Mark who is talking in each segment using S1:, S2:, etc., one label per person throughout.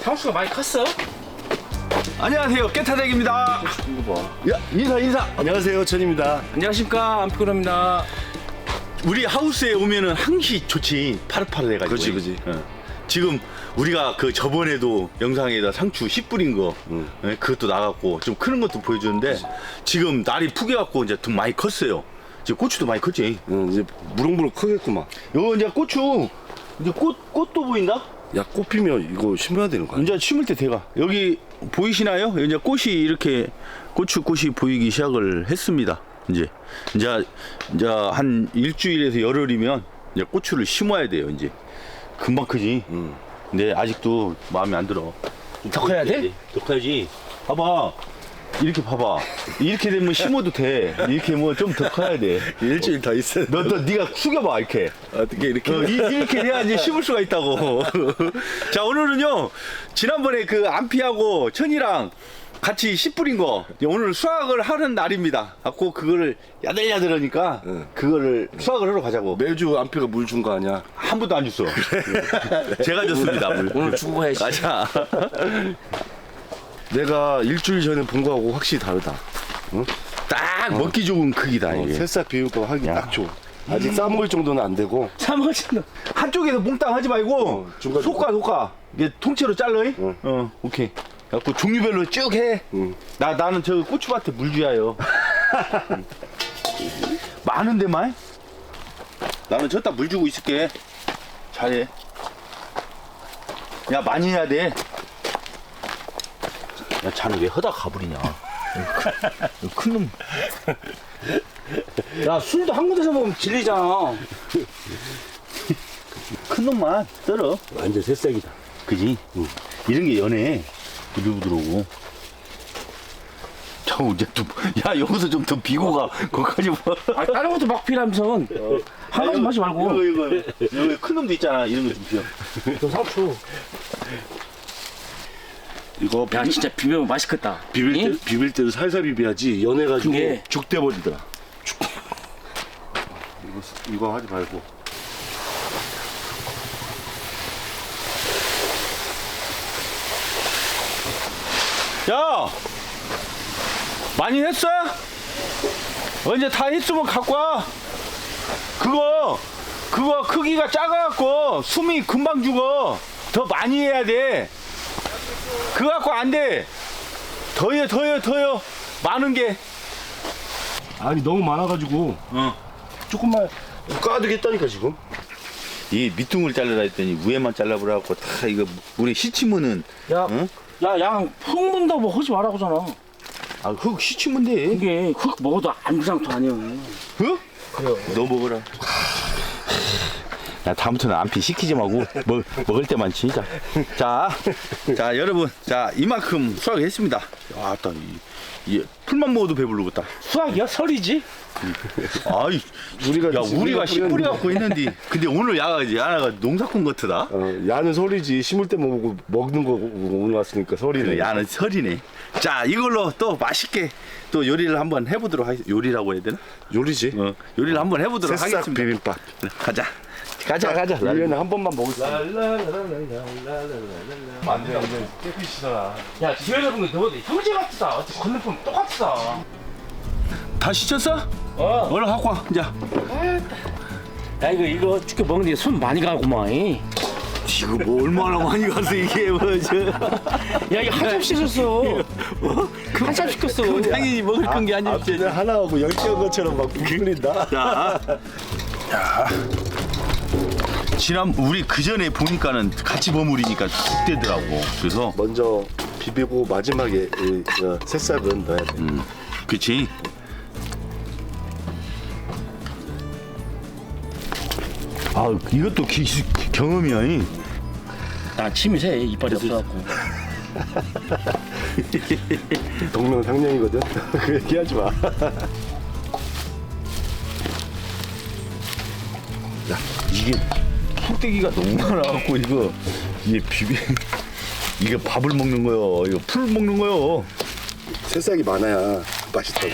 S1: 상수가 많이 컸어?
S2: 안녕하세요 깨타댁입니다. 야 인사 인사.
S3: 안녕하세요 천입니다.
S1: 안녕하십니까 안피그럽니다.
S2: 우리 하우스에 오면은 항시 좋지 파릇파릇해가지고.
S3: 그렇지, 그렇지.
S2: 어. 지금 우리가 그 저번에도 영상에다 상추 씨 뿌린 거 예, 그것도 나갔고 좀 크는 것도 보여주는데 지금 날이 푸게갖고 이제 좀 많이 컸어요. 지금 고추도 많이 컸지.
S3: 응, 이제 무럭무럭 크겠구만.
S2: 요거 이제 고추 이제 꽃 꽃도 보인다
S3: 야 꽃피면 이거 심어야 되는 거야
S2: 이제 심을 때 돼가 여기 보이시나요? 이제 꽃이 이렇게 고추 꽃이 보이기 시작을 했습니다. 이제 이제 이제 한 일주일에서 열흘이면 이제 고추를 심어야 돼요. 이제 금방 크지.
S3: 음.
S2: 근데 아직도 마음에 안 들어.
S1: 더 커야 돼?
S2: 더 커야지. 봐봐. 이렇게 봐봐. 이렇게 되면 심어도 돼. 이렇게 뭐 좀 더 커야 돼.
S3: 일주일 더 있어야
S2: 너, 너, 네가 숙여봐, 이렇게.
S3: 어떻게 이렇게
S2: 어, 이, 이렇게 돼야 이제 심을 수가 있다고. 자, 오늘은요, 지난번에 그 안피하고 천이랑 같이 씨 뿌린 거, 오늘 수확을 하는 날입니다. 갖고 그거를 야들야들하니까,
S3: 응.
S2: 그거를 수확을 하러 가자고.
S3: 매주 안피가 물 준 거 아니야
S2: 한 번도 안 줬어. 제가 줬습니다, 물.
S1: 오늘 주고 가야지
S2: 가자.
S3: 내가 일주일 전에 본 거하고 확실히 다르다
S2: 딱 먹기 좋은 크기다,
S3: 어,
S2: 이게.
S3: 새싹 비빔밥 하기 딱 좋아 아직 싸먹을 정도는 안 되고
S1: 사먹었잖아
S2: 한쪽에서 몽땅 하지 말고,
S3: 어, 중간,
S2: 속가, 속가. 이게 통째로 잘라, 잉?
S3: 응.
S2: 어, 오케이. 갖고 종류별로 쭉 해.
S3: 응.
S2: 나 나는 저 고추밭에 물 줘야요. 응. 많은데만? 나는 저따 물 주고 있을게. 잘해. 야 많이 해야 돼. 야 자는 왜 허다 가버리냐? 큰 놈.
S1: 야 술도 한 군데서 먹으면 질리잖아
S2: 큰 놈만 썰어.
S3: 완전 새싹이다
S2: 그지? 이런 게 연해. 부들부들하고. 저 이제 좀, 야 여기서 좀 더 비고 가. 거기까지 뭐.
S1: 아 다른 것도 막 피라면서 한 가지 마지 말고
S2: 이거 이거 여기 큰 놈도 있잖아. 이런 거 좀 비워.
S1: 너 상추
S3: 이거
S1: 야
S3: 비빌,
S1: 진짜 비벼면 맛있겠다
S3: 비빌 때
S1: 응?
S3: 비빌 때도 살살 비벼야지 연해가지고
S1: 그게-
S3: 죽돼 버리더라 죽. 이거 쓰- 이거 하지 말고
S2: 야! 많이 했어? 언제 다 했으면 갖고 와. 그거, 그거 크기가 작아갖고 숨이 금방 죽어. 더 많이 해야 돼. 그거 갖고 안 돼. 더해, 더해, 더해. 많은 게.
S3: 아니 너무 많아가지고
S2: 어.
S3: 조금만 까두겠다니까 지금
S2: 이 밑둥을 잘라라 했더니 위에만 잘라보라고 다 이거 우리 시치면은
S1: 야,
S2: 응?
S1: 야, 양, 흙 문다고 뭐 하지 말라고 잖아.
S2: 아, 흙 시치면 돼.
S1: 이게 흙 먹어도 안상도 아니야.
S2: 흙? 너 먹어라. 야, 다음부터는 안피 시키지 말고 먹, 먹을 때만 진짜. 자, 자 여러분, 자 이만큼 수확했습니다. 아, 딱 이, 이 풀만 먹어도 배부르겠다.
S1: 수학이야? 설이지?
S2: 아이,
S3: 우리가
S2: 야 우리가
S3: 우리가
S2: 씨 뿌리 갖고 있는데, 근데 오늘 야가 야나가 농사꾼 같으다.
S3: 어, 야는 설이지 심을 때 먹고 먹는 거 오늘 왔으니까 설이네
S2: 그래, 야는 설이네. 자, 이걸로 또 맛있게 또 요리를 한번 해보도록 하겠. 요리라고 해야 되나?
S3: 요리지
S2: 어, 요리를 한번 해보도록
S3: 새싹
S2: 하겠습니다.
S3: 비빔밥
S2: 가자. 가자, 가자.
S3: 1년에 한 번만 먹을 수 있어
S2: 안돼, 안돼. 깨끗이잖아.
S1: 야, 집에 잡은 게 너보다 형제 같다. 어떻게 건너편 똑같다.
S2: 다 시켰어?
S1: 어.
S2: 얼른 갖고 와. 이제.
S1: 야, 이거, 이거 죽게 먹는데 손 많이 가구만.
S2: 이거 뭐 얼마나 많이 가서 이게 뭐 저.
S1: 야, 이거 한참 씻었어. 한참 시켰어.
S2: 당연히 먹을 건 게 아니지.
S3: 앞에 하나하고 열개한 것처럼 막 부풀린다
S2: 자. 자. 지난 우리 그 전에 보니까는 같이 버무리니까 툭 되더라고. 그래서
S3: 먼저 비비고 마지막에 이, 저, 새싹은 넣어야 돼
S2: 음, 그치. 아, 이것도 기, 경험이야. 이.
S1: 나 침이 새. 이빨이 없어갖고.
S3: 동명상련이거든 그 얘기하지 마
S2: 이게 풀떼기가 너무 많아갖고 이거 이게 비비 이게 밥을 먹는 거요. 이거 풀 먹는 거요.
S3: 새싹이 많아야 맛있다고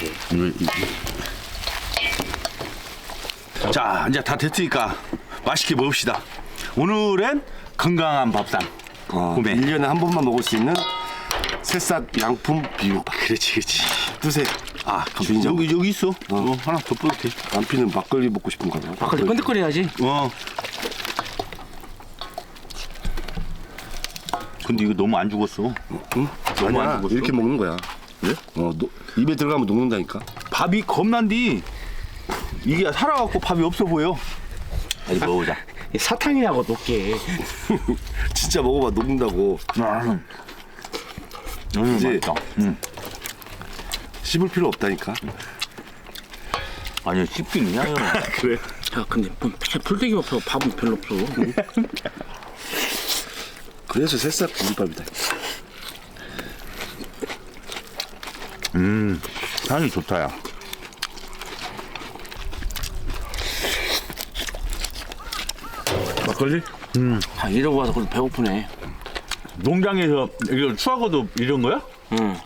S2: 자, 이제 다 됐으니까 맛있게 먹읍시다. 오늘은 건강한 밥상.
S3: 어,
S2: 구매.
S3: 1년에 한 번만 먹을 수 있는 새싹 양품 비빔밥.
S2: 그렇지, 그렇지.
S3: 드세요.
S2: 아,
S3: 주인장.
S2: 여기 여기 있어. 어, 하나 더 돼.
S3: 남편은 막걸리 먹고 싶은가 봐.
S1: 막걸리 끈적거려야지.
S2: 어. 근데 이거 너무 안 죽었어.
S3: 응?
S2: 너무 안
S3: 아니야,
S2: 죽었어?
S3: 이렇게 먹는 거야.
S2: 예?
S3: 어, 노, 입에 들어가면 녹는다니까.
S2: 밥이 겁난디. 이게 살아갖고 밥이 없어 보여. 아니 먹어보자.
S1: 이 사탕이라고 높게.
S3: 진짜 먹어봐 녹는다고.
S2: 음. 너무
S3: 그치?
S2: 맛있다. 음.
S3: 씹을 필요 없다니까.
S2: 아니 씹기는 해요.
S3: 그래?
S1: 야 근데 뭐 풀떼기 없어 밥은 별로 없어.
S3: 그래서 새싹 비빔밥이다.
S2: 향이 좋다 야.
S3: 막걸리?
S1: 아 이러고 와서 그래도 배고프네.
S2: 농장에서 이거 수확어도 이런 거야?
S1: 응.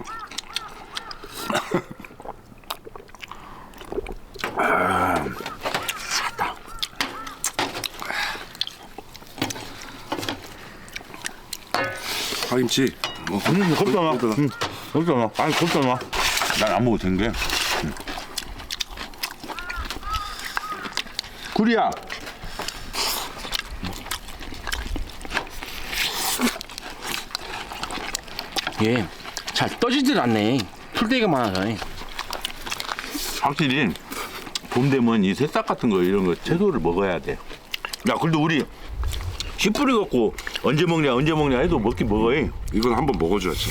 S3: 파김치. 어,
S2: 음, 겁잖아. 음, 겁잖아. 아니, 겁잖아. 난안 먹어도 된 게. 음. 구리야.
S1: 예. 잘 떠지질 않네. 풀떼기가 많아서.
S2: 확실히 봄 되면 이 새싹 같은 거 이런 거 채소를 먹어야 돼. 야, 그래도 우리 씨 뿌리 갖고 언제 먹냐, 언제 먹냐 해도 먹긴 먹어요.
S3: 이건 한번 먹어줘야지.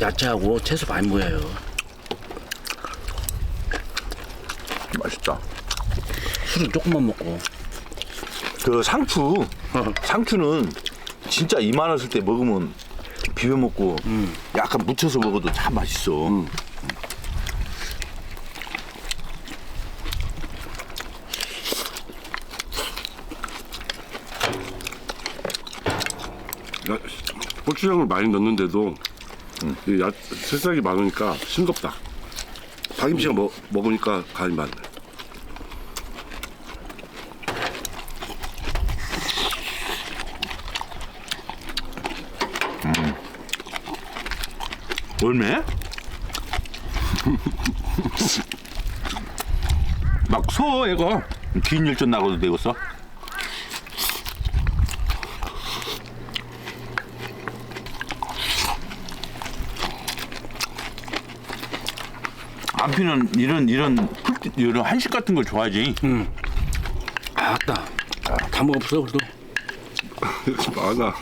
S1: 야채하고 채소 많이 모여요.
S2: 맛있다.
S1: 술은 조금만 먹고.
S2: 그 상추, 상추는 진짜 이만했을 때 먹으면 비벼 먹고 약간 묻혀서 먹어도 참 맛있어.
S3: 야, 고추장을 많이 넣는데도 이 야, 새싹이 많으니까 싱겁다. 파김치가 먹, 먹으니까 간이 맞네.
S2: 얼매? 막 소 이거 긴 일전 나가도 되겠어? 안피는 이런 이런 풀 이런 한식 같은 걸 좋아하지.
S1: 아따. 다 먹었어 그래도.
S3: 많아.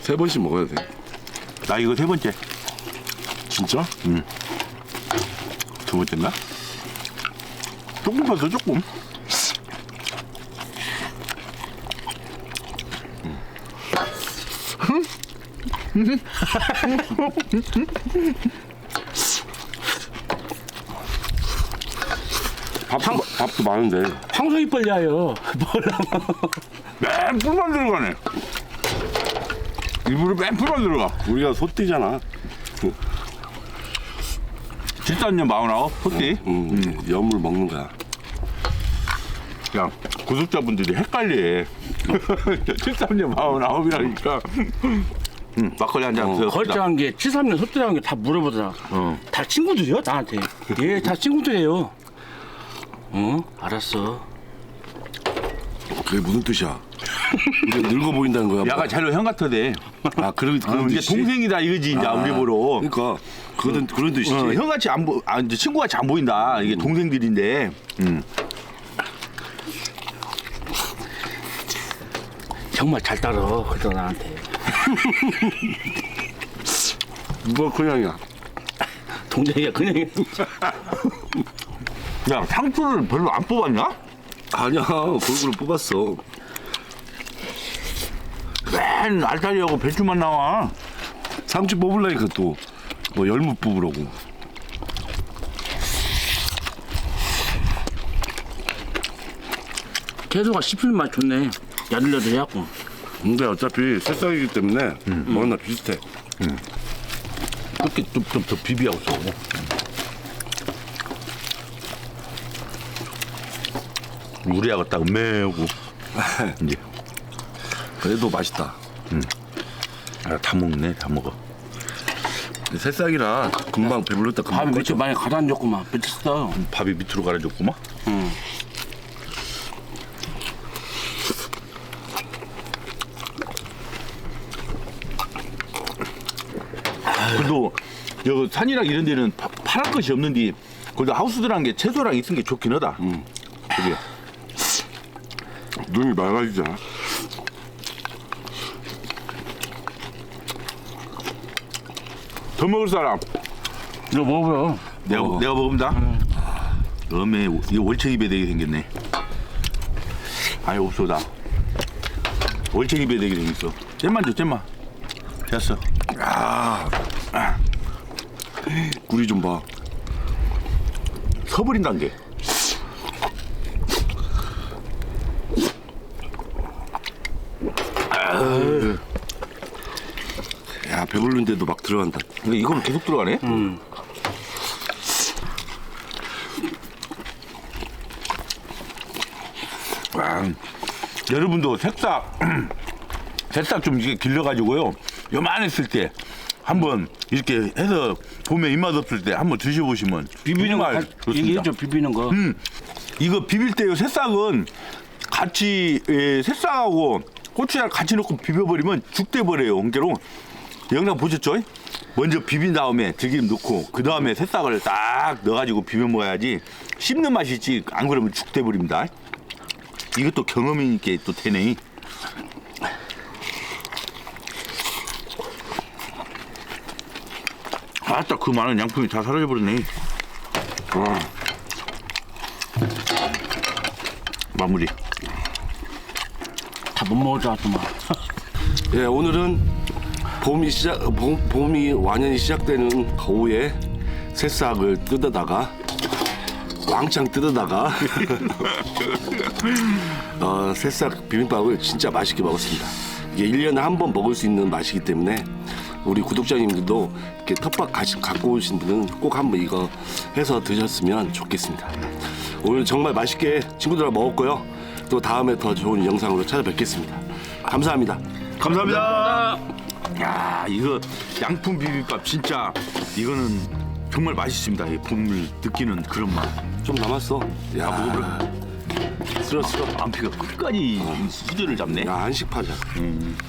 S3: 세 번씩 먹어야 돼.
S2: 나 이거 세 번째,
S3: 진짜?
S2: 두 번째인가? 조금 봤어 조금.
S3: 밥도, 밥도 많은데.
S1: 황소 이빨이야요. 뭐라.
S2: 맨 뿔만 들어가네. 일부러 맨 뿔만 들어가.
S3: 우리가 소띠잖아.
S2: 질산년 마흔아홉, 소띠.
S3: 음, 염을 먹는 거야.
S2: 야, 구독자분들이 헷갈려. 73년 마흔아홉이라니까. 응, 막걸리 한잔
S3: 어.
S1: 걸쭉한 게 73년 섭대라는 게다 물어보더라.
S2: 어.
S1: 다 친구들이요 나한테. 예, 다 친구들이에요. 어? 알았어.
S3: 그게 무슨 뜻이야? 우리가 늙어 보인다는 거야.
S2: 야가 잘로 형 같아대.
S3: 아, 그런,
S2: 어,
S3: 그런
S2: 이제
S3: 뜻이?
S2: 동생이다 이거지 이제 우리 보러.
S3: 그러니까 그런 그런 뜻이지.
S2: 어, 형같이 안 보, 아 이제 친구같이 안 보인다. 이게 동생들인데. 음.
S1: 정말 잘 따라 그러더라 나한테.
S3: 뭐 그냥이야.
S1: 동생이가 그냥
S2: 야, 상추를 별로 안 뽑았냐?
S3: 아니야, 골고루 뽑았어.
S2: 맨 알타리하고 배추만 나와.
S3: 상추 뽑으려니까 또 뭐 열무 뽑으라고.
S1: 채소가 씹히는 맛 좋네. 야들야들해갖고.
S3: 근데 어차피 새싹이기 때문에 뭐나 비슷해.
S2: 이렇게 좀 더 비비하고 줘. 우리하고 딱 매우고 이제
S3: 그래도 맛있다. 음.
S2: 아, 다 먹네 다 먹어.
S3: 새싹이라 금방 배불렀다
S1: 밥이
S3: 금방
S1: 밑에
S3: 그렇죠?
S1: 많이 가라앉았구만. 미쳤어.
S2: 밥이 밑으로 가라앉았구만.
S1: 응.
S2: 여 산이랑 이런 데는 파, 파란 것이 없는데 그래도 하우스들한 게 채소랑 있은 게 좋긴 하다. 음. 그게
S3: 눈이 맑아지잖아.
S2: 더 먹을 사람
S1: 이거 먹어요.
S2: 내가
S3: 어.
S2: 내가 먹습니다. 음에 이 월척이 배되게 생겼네. 아니 없소다. 월척이 배되게 생겼어. 잼만 줘 잼만. 됐어.
S3: 꿀이 좀 봐.
S2: 서버린다는 게.
S3: 야 배불른데도 막 들어간다.
S2: 근데 이거는 계속 들어가네. 와, 여러분도 색싹 새싹 좀 이렇게 길러가지고요. 요만했을 때 한번 이렇게 해서 봄에 입맛 없을 때 한번 드셔보시면
S1: 비비는 거 가-. 얘기해줘. 비비는 거.
S2: 음, 이거 비빌 때요 새싹은 같이 예, 새싹하고 고추장 같이 넣고 비벼버리면 죽돼 버려요 엉개로 영상 보셨죠? 먼저 비빈 다음에 들기름 넣고 그 다음에 새싹을 딱 넣어가지고 비벼 먹어야지 씹는 맛이 있지 안 그러면 죽돼 버립니다 이것도 경험이니까 또 되네 아따 그 많은 양품이 다 사라져 버렸네 와. 마무리
S1: 다 못 먹을 줄 알았더만.
S3: 예 오늘은 봄이 시작 봄, 봄이 완연히 시작되는 거우에 새싹을 뜯어다가 왕창 뜯어다가 어, 새싹 비빔밥을 진짜 맛있게 먹었습니다. 이게 1년에 한 번 먹을 수 있는 맛이기 때문에 우리 구독자님들도 이렇게 텃밭 가시, 갖고 오신 분은 꼭 한번 이거 해서 드셨으면 좋겠습니다. 오늘 정말 맛있게 친구들하고 먹었고요. 또 다음에 더 좋은 영상으로 찾아뵙겠습니다. 감사합니다.
S2: 감사합니다. 야 이거 양품 비빔밥 진짜 이거는 정말 맛있습니다. 이 봄을 느끼는 그런 맛.
S3: 좀 남았어. 야,
S2: 먹어볼래?
S3: 쓸어 쓸어.
S2: 안피가 끝까지 수저를 잡네.
S3: 야, 한식 파자.